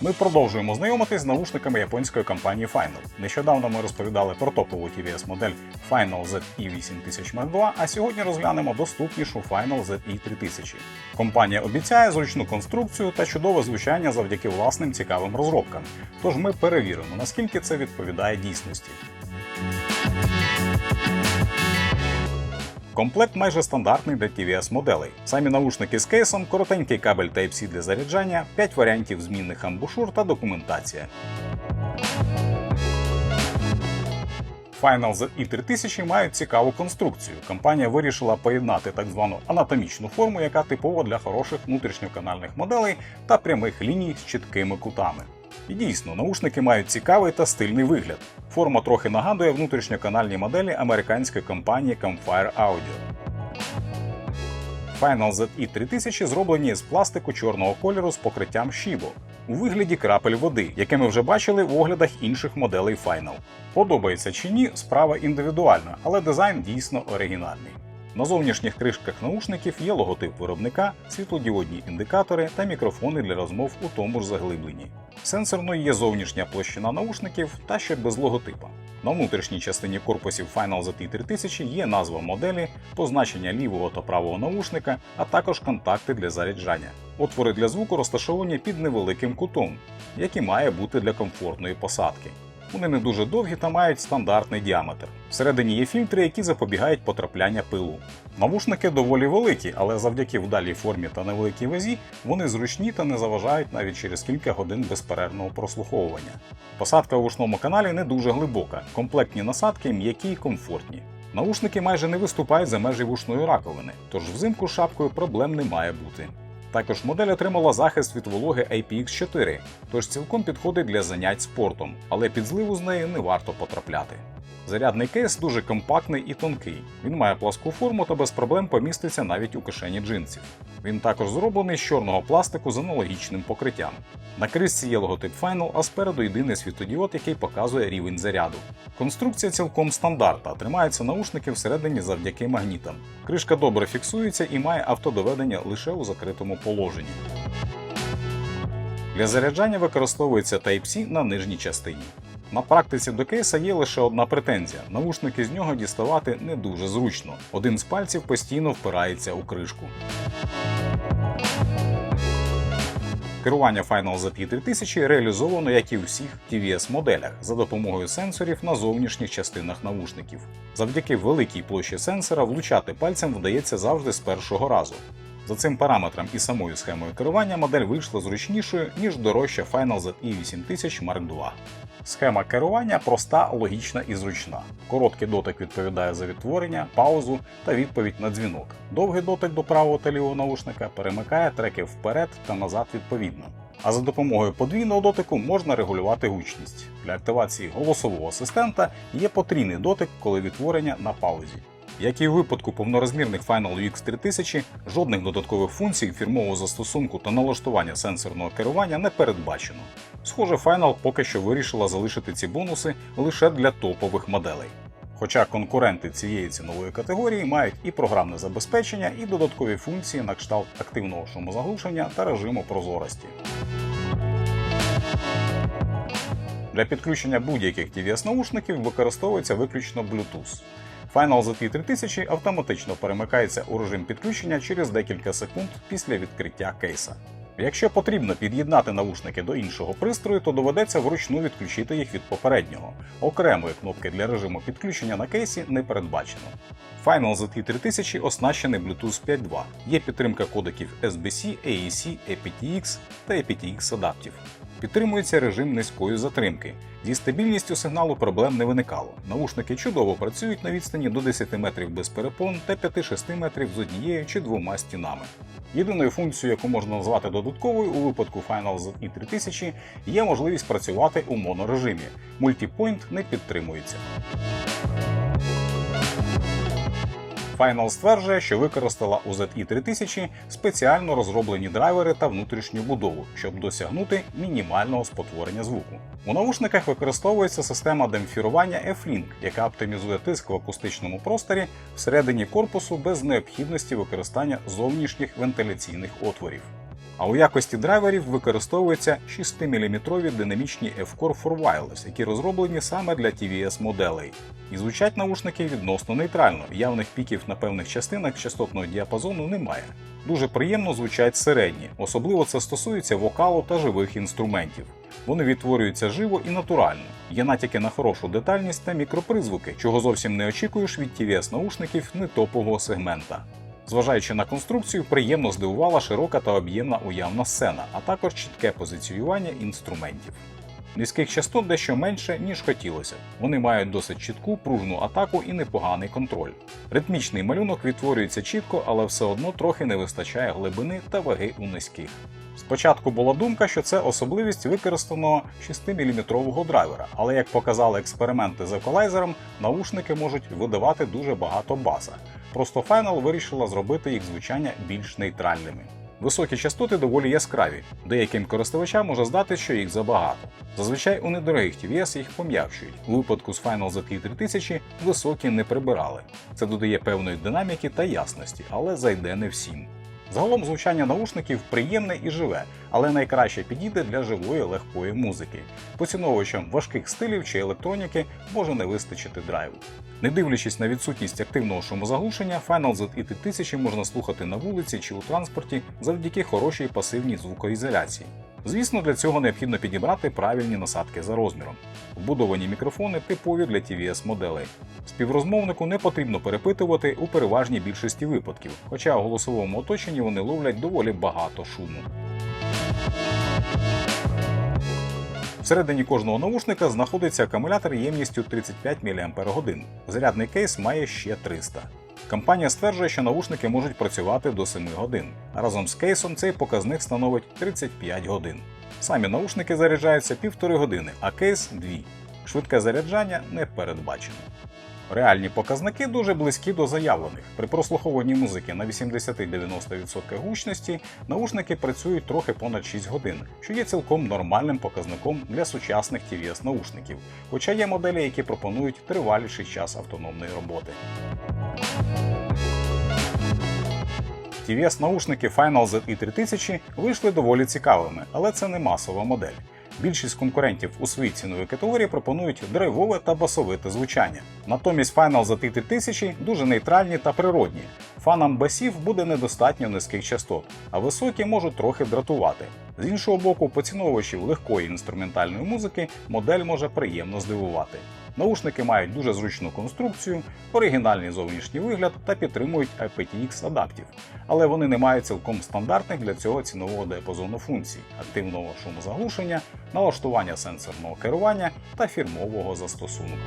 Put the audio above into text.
Ми продовжуємо знайомитись з наушниками японської компанії Final. Нещодавно ми розповідали про топову TVS модель Final ZE 8000 Mark II, а сьогодні розглянемо доступнішу Final ZE 3000. Компанія обіцяє зручну конструкцію та чудове звучання завдяки власним цікавим розробкам. Тож ми перевіримо, наскільки це відповідає дійсності. Комплект майже стандартний для TVS моделей. Самі наушники з кейсом, коротенький кабель Type-C для заряджання, 5 варіантів змінних амбушур та документація. Final ZE 3000 мають цікаву конструкцію. Компанія вирішила поєднати так звану анатомічну форму, яка типова для хороших внутрішньоканальних моделей та прямих ліній з чіткими кутами. І дійсно, наушники мають цікавий та стильний вигляд. Форма трохи нагадує внутрішньоканальні моделі американської компанії Campfire Audio. Final ZE 3000 зроблені з пластику чорного кольору з покриттям Shibo у вигляді крапель води, яке ми вже бачили в оглядах інших моделей Final. Подобається чи ні, справа індивідуальна, але дизайн дійсно оригінальний. На зовнішніх кришках наушників є логотип виробника, світлодіодні індикатори та мікрофони для розмов у тому ж заглибленні. Сенсорною є зовнішня площина наушників та ще без логотипа. На внутрішній частині корпусів Final ZT 3000 є назва моделі, позначення лівого та правого наушника, а також контакти для заряджання. Отвори для звуку розташовані під невеликим кутом, як і має бути для комфортної посадки. Вони не дуже довгі та мають стандартний діаметр. Всередині є фільтри, які запобігають потрапляння пилу. Навушники доволі великі, але завдяки вдалій формі та невеликій вазі вони зручні та не заважають навіть через кілька годин безперервного прослуховування. Посадка у вушному каналі не дуже глибока, комплектні насадки м'які й комфортні. Наушники майже не виступають за межі вушної раковини, тож взимку шапкою проблем не має бути. Також модель отримала захист від вологи IPX4, тож цілком підходить для занять спортом, але під зливу з нею не варто потрапляти. Зарядний кейс дуже компактний і тонкий. Він має пласку форму та без проблем поміститься навіть у кишені джинсів. Він також зроблений з чорного пластику з аналогічним покриттям. На кришці є логотип Final, а спереду єдиний світодіод, який показує рівень заряду. Конструкція цілком стандартна, тримаються наушники всередині завдяки магнітам. Кришка добре фіксується і має автодоведення лише у закритому положенні. Для заряджання використовується Type-C на нижній частині. На практиці до кейса є лише одна претензія: наушники з нього діставати не дуже зручно. Один з пальців постійно впирається у кришку. Керування Final ZT 3000 реалізовано, як і у всіх TVS моделях, за допомогою сенсорів на зовнішніх частинах навушників. Завдяки великій площі сенсора влучати пальцем вдається завжди з першого разу. За цим параметром і самою схемою керування модель вийшла зручнішою, ніж дорожча Final ZE 8000 Mark II. Схема керування проста, логічна і зручна. Короткий дотик відповідає за відтворення, паузу та відповідь на дзвінок. Довгий дотик до правого та лівого наушника перемикає треки вперед та назад відповідно. А за допомогою подвійного дотику можна регулювати гучність. Для активації голосового асистента є потрійний дотик, коли відтворення на паузі. Як і у випадку повнорозмірних Final UX 3000, жодних додаткових функцій фірмового застосунку та налаштування сенсорного керування не передбачено. Схоже, Final поки що вирішила залишити ці бонуси лише для топових моделей. Хоча конкуренти цієї цінової категорії мають і програмне забезпечення, і додаткові функції на кшталт активного шумозаглушення та режиму прозорості. Для підключення будь-яких TVS наушників використовується виключно Bluetooth. Final ZT 3000 автоматично перемикається у режим підключення через декілька секунд після відкриття кейса. Якщо потрібно під'єднати навушники до іншого пристрою, то доведеться вручну відключити їх від попереднього. Окремої кнопки для режиму підключення на кейсі не передбачено. Final ZT 3000 оснащений Bluetooth 5.2. Є підтримка кодеків SBC, AEC, aptX та aptX адаптів. Підтримується режим низької затримки. Зі стабільністю сигналу проблем не виникало. Наушники чудово працюють на відстані до 10 метрів без перепон та 5-6 метрів з однією чи двома стінами. Єдиною функцією, яку можна назвати додатковою у випадку Final ZE 3000, є можливість працювати у монорежимі. Мультіпойнт не підтримується. Final стверджує, що використала у ZE 3000 спеціально розроблені драйвери та внутрішню будову, щоб досягнути мінімального спотворення звуку. У наушниках використовується система демпфірування F-Link, яка оптимізує тиск в акустичному просторі всередині корпусу без необхідності використання зовнішніх вентиляційних отворів. А у якості драйверів використовуються 6-мм динамічні F-Core for Wireless, які розроблені саме для TVS моделей. І звучать наушники відносно нейтрально, явних піків на певних частинах частотного діапазону немає. Дуже приємно звучать середні, особливо це стосується вокалу та живих інструментів. Вони відтворюються живо і натурально. Є натяки на хорошу детальність та мікропризвуки, чого зовсім не очікуєш від TVS наушників нетопового сегмента. Зважаючи на конструкцію, приємно здивувала широка та об'ємна уявна сцена, а також чітке позиціювання інструментів. Низьких частот дещо менше, ніж хотілося. Вони мають досить чітку пружну атаку і непоганий контроль. Ритмічний малюнок відтворюється чітко, але все одно трохи не вистачає глибини та ваги у низьких. Спочатку була думка, що це особливість використаного 6-мм драйвера, але як показали експерименти з еквалайзером, наушники можуть видавати дуже багато баса. Просто Final вирішила зробити їх звучання більш нейтральними. Високі частоти доволі яскраві, деяким користувачам може здати, що їх забагато. Зазвичай у недорогих TVS їх пом'якшують. У випадку з Final ZT3000 високі не прибирали. Це додає певної динаміки та ясності, але зайде не всім. Загалом звучання наушників приємне і живе, але найкраще підійде для живої легкої музики. Поціновувачам важких стилів чи електроніки може не вистачити драйву. Не дивлячись на відсутність активного шумозаглушення, Final ZI 3000 можна слухати на вулиці чи у транспорті завдяки хорошій пасивній звукоізоляції. Звісно, для цього необхідно підібрати правильні насадки за розміром. Вбудовані мікрофони типові для TVS моделей. Співрозмовнику не потрібно перепитувати у переважній більшості випадків, хоча у голосовому оточенні вони ловлять доволі багато шуму. Всередині кожного наушника знаходиться акумулятор ємністю 35 мАч. Зарядний кейс має ще 300. Компанія стверджує, що наушники можуть працювати до 7 годин, разом з кейсом цей показник становить 35 годин. Самі наушники заряджаються півтори години, а кейс 2. Швидке заряджання не передбачено. Реальні показники дуже близькі до заявлених. При прослуховуванні музики на 80-90% гучності наушники працюють трохи понад 6 годин, що є цілком нормальним показником для сучасних TVS наушників, хоча є моделі, які пропонують триваліший час автономної роботи. TVS наушники Final ZI 3000 вийшли доволі цікавими, але це не масова модель. Більшість конкурентів у своїй ціновій категорії пропонують драйвове та басовите звучання. Натомість Final ZI 3000 дуже нейтральні та природні. Фанам басів буде недостатньо низьких частот, а високі можуть трохи дратувати. З іншого боку, поціновувачів легкої інструментальної музики модель може приємно здивувати. Наушники мають дуже зручну конструкцію, оригінальний зовнішній вигляд та підтримують IPTX адаптів, але вони не мають цілком стандартних для цього цінового діапазону функцій, активного шумозаглушення, налаштування сенсорного керування та фірмового застосунку.